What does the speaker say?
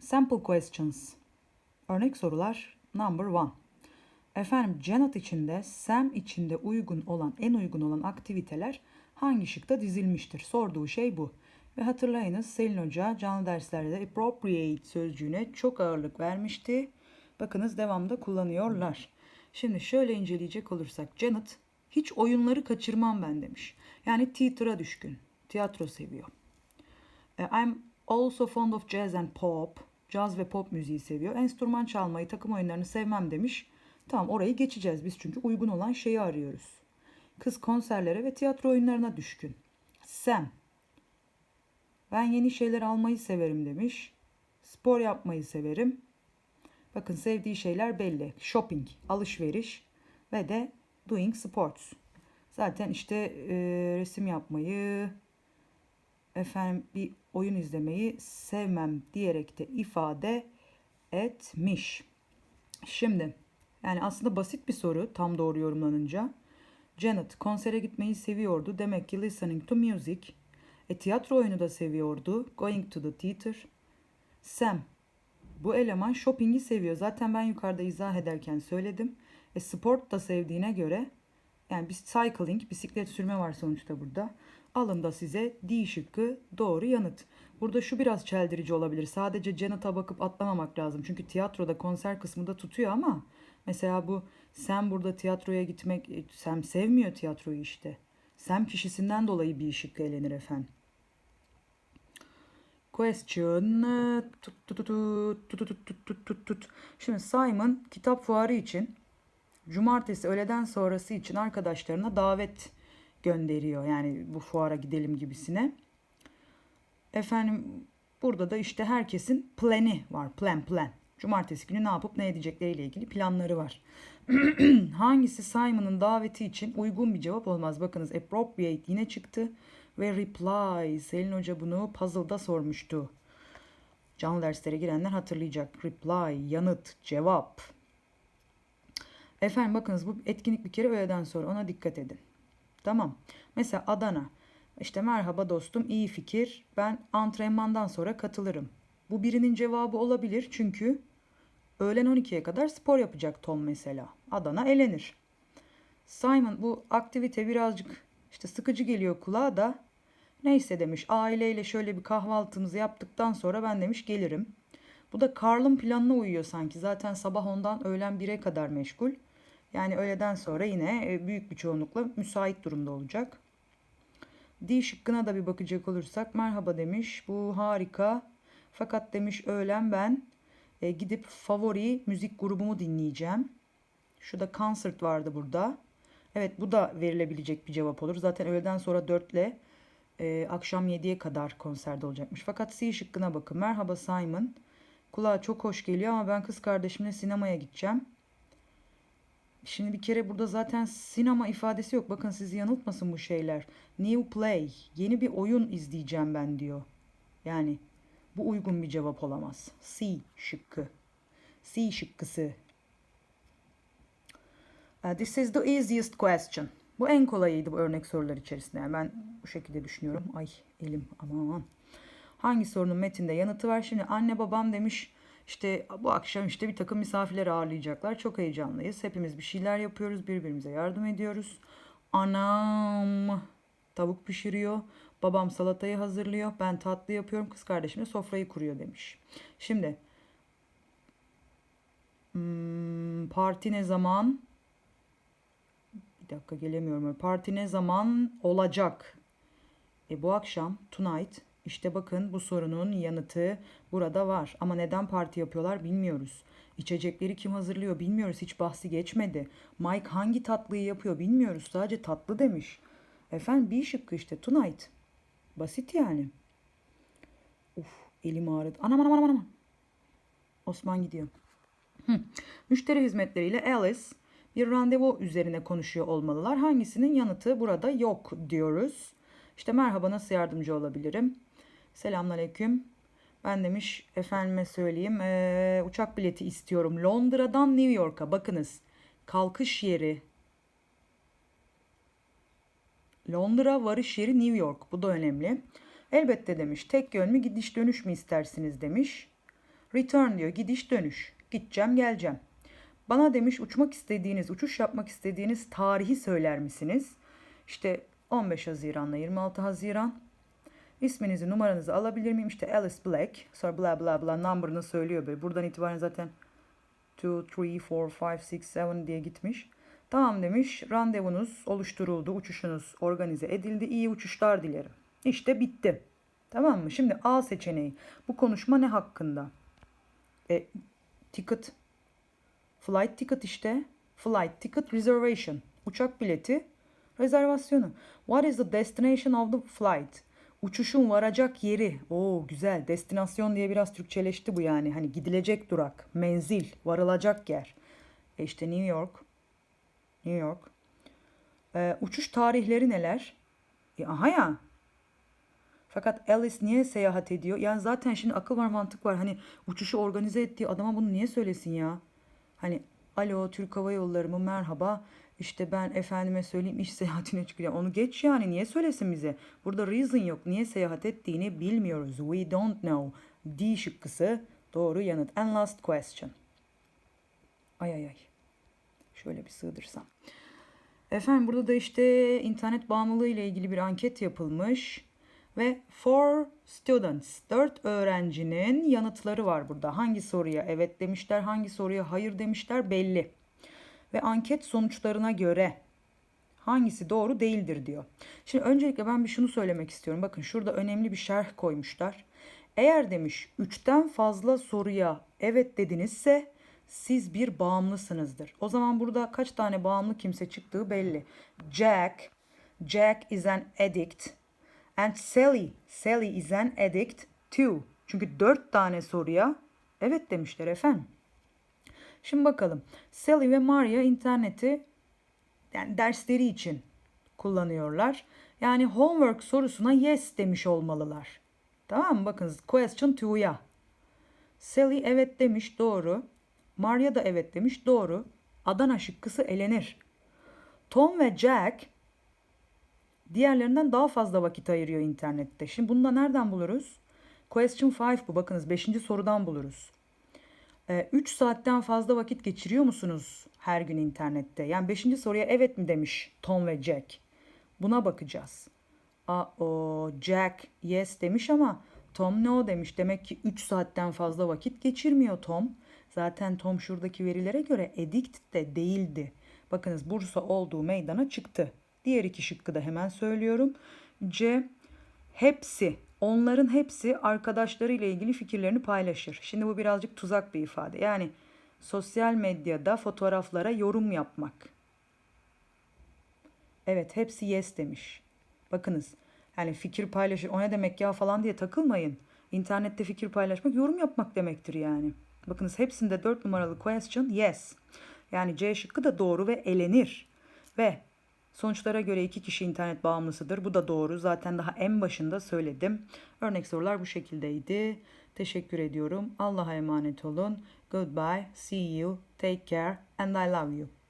Sample questions. Örnek sorular number one. Efendim Janet içinde Sam içinde uygun olan en uygun olan aktiviteler hangi şıkta dizilmiştir? Sorduğu şey bu. Ve hatırlayınız Selin Hoca canlı derslerde appropriate sözcüğüne çok ağırlık vermişti. Bakınız devamda kullanıyorlar. Şimdi şöyle inceleyecek olursak Janet hiç oyunları kaçırmam ben demiş. Yani theater'a düşkün. Tiyatro seviyor. E, I'm also fond of jazz and pop. Caz ve pop müziği seviyor. Enstrüman çalmayı, takım oyunlarını sevmem demiş. Tamam orayı geçeceğiz biz çünkü uygun olan şeyi arıyoruz. Kız konserlere ve tiyatro oyunlarına düşkün. Sam. Ben yeni şeyler almayı severim demiş. Spor yapmayı severim. Bakın sevdiği şeyler belli. Shopping, alışveriş ve de doing sports. Zaten işte e, resim yapmayı, efendim bir oyun izlemeyi sevmem diyerek de ifade etmiş. Şimdi yani aslında basit bir soru tam doğru yorumlanınca. Janet konsere gitmeyi seviyordu. Demek ki listening to music. E tiyatro oyunu da seviyordu. Going to the theater. Sam bu eleman shopping'i seviyor. Zaten ben yukarıda izah ederken söyledim. E sport da sevdiğine göre yani bir cycling, bisiklet sürme var sonuçta burada. Alın da size D şıkkı doğru yanıt. Burada şu biraz çeldirici olabilir. Sadece Janet'a bakıp atlamamak lazım. Çünkü tiyatroda konser kısmında tutuyor ama mesela bu Sam burada tiyatroya gitmek, e, Sam sevmiyor tiyatroyu işte. Sam kişisinden dolayı bir şıkkı elenir efendim. Question. E, tut, tut, tut, tut, tut, tut, tut, tut. Şimdi Simon kitap fuarı için cumartesi öğleden sonrası için arkadaşlarına davet gönderiyor. Yani bu fuara gidelim gibisine. Efendim burada da işte herkesin planı var. Plan plan. Cumartesi günü ne yapıp ne edecekleriyle ilgili planları var. Hangisi Simon'ın daveti için uygun bir cevap olmaz? Bakınız appropriate yine çıktı. Ve reply. Selin Hoca bunu puzzle'da sormuştu. Canlı derslere girenler hatırlayacak. Reply, yanıt, cevap. Efendim bakınız bu etkinlik bir kere öğleden sonra ona dikkat edin. Tamam. Mesela Adana. İşte merhaba dostum iyi fikir. Ben antrenmandan sonra katılırım. Bu birinin cevabı olabilir çünkü öğlen 12'ye kadar spor yapacak Tom mesela. Adana elenir. Simon bu aktivite birazcık işte sıkıcı geliyor kulağa da neyse demiş aileyle şöyle bir kahvaltımızı yaptıktan sonra ben demiş gelirim. Bu da Carl'ın planına uyuyor sanki. Zaten sabah ondan öğlen 1'e kadar meşgul. Yani öğleden sonra yine e, büyük bir çoğunlukla müsait durumda olacak. D şıkkına da bir bakacak olursak merhaba demiş. Bu harika. Fakat demiş öğlen ben e, gidip favori müzik grubumu dinleyeceğim. Şurada concert vardı burada. Evet bu da verilebilecek bir cevap olur. Zaten öğleden sonra 4 ile e, akşam 7'ye kadar konserde olacakmış. Fakat C şıkkına bakın. Merhaba Simon. Kulağa çok hoş geliyor ama ben kız kardeşimle sinemaya gideceğim. Şimdi bir kere burada zaten sinema ifadesi yok. Bakın sizi yanıltmasın bu şeyler. New play. Yeni bir oyun izleyeceğim ben diyor. Yani bu uygun bir cevap olamaz. C şıkkı. C şıkkısı. Uh, This is the easiest question. Bu en kolayıydı bu örnek sorular içerisinde. Yani ben bu şekilde düşünüyorum. Ay elim aman. Hangi sorunun metinde yanıtı var? Şimdi anne babam demiş işte bu akşam işte bir takım misafirler ağırlayacaklar. Çok heyecanlıyız. Hepimiz bir şeyler yapıyoruz. Birbirimize yardım ediyoruz. Anam tavuk pişiriyor. Babam salatayı hazırlıyor. Ben tatlı yapıyorum. Kız kardeşim de sofrayı kuruyor demiş. Şimdi hmm, parti ne zaman? Bir dakika gelemiyorum. Parti ne zaman olacak? E bu akşam tonight işte bakın bu sorunun yanıtı burada var. Ama neden parti yapıyorlar bilmiyoruz. İçecekleri kim hazırlıyor bilmiyoruz. Hiç bahsi geçmedi. Mike hangi tatlıyı yapıyor bilmiyoruz. Sadece tatlı demiş. Efendim bir şıkkı işte tonight. Basit yani. Uf elim ağrıdı. Anam anam anam anam. Osman gidiyor. Hı. Müşteri hizmetleriyle Alice bir randevu üzerine konuşuyor olmalılar. Hangisinin yanıtı burada yok diyoruz. İşte merhaba nasıl yardımcı olabilirim? Selamünaleyküm. Ben demiş efendime söyleyeyim ee, uçak bileti istiyorum. Londra'dan New York'a bakınız. Kalkış yeri Londra varış yeri New York. Bu da önemli. Elbette demiş. Tek yön mü gidiş dönüş mü istersiniz demiş. Return diyor. Gidiş dönüş. Gideceğim geleceğim. Bana demiş uçmak istediğiniz, uçuş yapmak istediğiniz tarihi söyler misiniz? İşte 15 Haziran'la 26 Haziran. İsminizi, numaranızı alabilir miyim? İşte Alice Black. Sonra bla bla bla number'ını söylüyor böyle. Buradan itibaren zaten 2, 3, 4, 5, 6, 7 diye gitmiş. Tamam demiş. Randevunuz oluşturuldu. Uçuşunuz organize edildi. İyi uçuşlar dilerim. İşte bitti. Tamam mı? Şimdi A seçeneği. Bu konuşma ne hakkında? E, ticket. Flight ticket işte. Flight ticket reservation. Uçak bileti rezervasyonu. What is the destination of the flight? Uçuşun varacak yeri. Oo güzel. Destinasyon diye biraz Türkçeleşti bu yani. Hani gidilecek durak, menzil, varılacak yer. E işte New York. New York. Ee, uçuş tarihleri neler? E, aha ya. Fakat Alice niye seyahat ediyor? Yani zaten şimdi akıl var mantık var. Hani uçuşu organize ettiği adama bunu niye söylesin ya? Hani alo Türk Hava Yolları mı merhaba işte ben efendime söyleyeyim iş seyahatine çıkacağım. Onu geç yani niye söylesin bize? Burada reason yok. Niye seyahat ettiğini bilmiyoruz. We don't know. D şıkkısı doğru yanıt. And last question. Ay ay ay. Şöyle bir sığdırsam. Efendim burada da işte internet bağımlılığı ile ilgili bir anket yapılmış. Ve four students, dört öğrencinin yanıtları var burada. Hangi soruya evet demişler, hangi soruya hayır demişler belli. Ve anket sonuçlarına göre hangisi doğru değildir diyor. Şimdi öncelikle ben bir şunu söylemek istiyorum. Bakın şurada önemli bir şerh koymuşlar. Eğer demiş üçten fazla soruya evet dedinizse siz bir bağımlısınızdır. O zaman burada kaç tane bağımlı kimse çıktığı belli. Jack, Jack is an addict. And Sally, Sally is an addict too. Çünkü dört tane soruya evet demişler efendim. Şimdi bakalım. Sally ve Maria interneti yani dersleri için kullanıyorlar. Yani homework sorusuna yes demiş olmalılar. Tamam mı? Bakın question to'ya. Sally evet demiş doğru. Maria da evet demiş doğru. Adana şıkkısı elenir. Tom ve Jack diğerlerinden daha fazla vakit ayırıyor internette. Şimdi bunu da nereden buluruz? Question 5 bu bakınız 5. sorudan buluruz. 3 saatten fazla vakit geçiriyor musunuz her gün internette? Yani 5. soruya evet mi demiş Tom ve Jack. Buna bakacağız. A o Jack yes demiş ama Tom no demiş. Demek ki 3 saatten fazla vakit geçirmiyor Tom. Zaten Tom şuradaki verilere göre addict de değildi. Bakınız Bursa olduğu meydana çıktı. Diğer iki şıkkı da hemen söylüyorum. C hepsi onların hepsi arkadaşları ile ilgili fikirlerini paylaşır. Şimdi bu birazcık tuzak bir ifade. Yani sosyal medyada fotoğraflara yorum yapmak. Evet hepsi yes demiş. Bakınız yani fikir paylaşır o ne demek ya falan diye takılmayın. İnternette fikir paylaşmak yorum yapmak demektir yani. Bakınız hepsinde 4 numaralı question yes. Yani C şıkkı da doğru ve elenir. Ve Sonuçlara göre iki kişi internet bağımlısıdır. Bu da doğru. Zaten daha en başında söyledim. Örnek sorular bu şekildeydi. Teşekkür ediyorum. Allah'a emanet olun. Goodbye. See you. Take care. And I love you.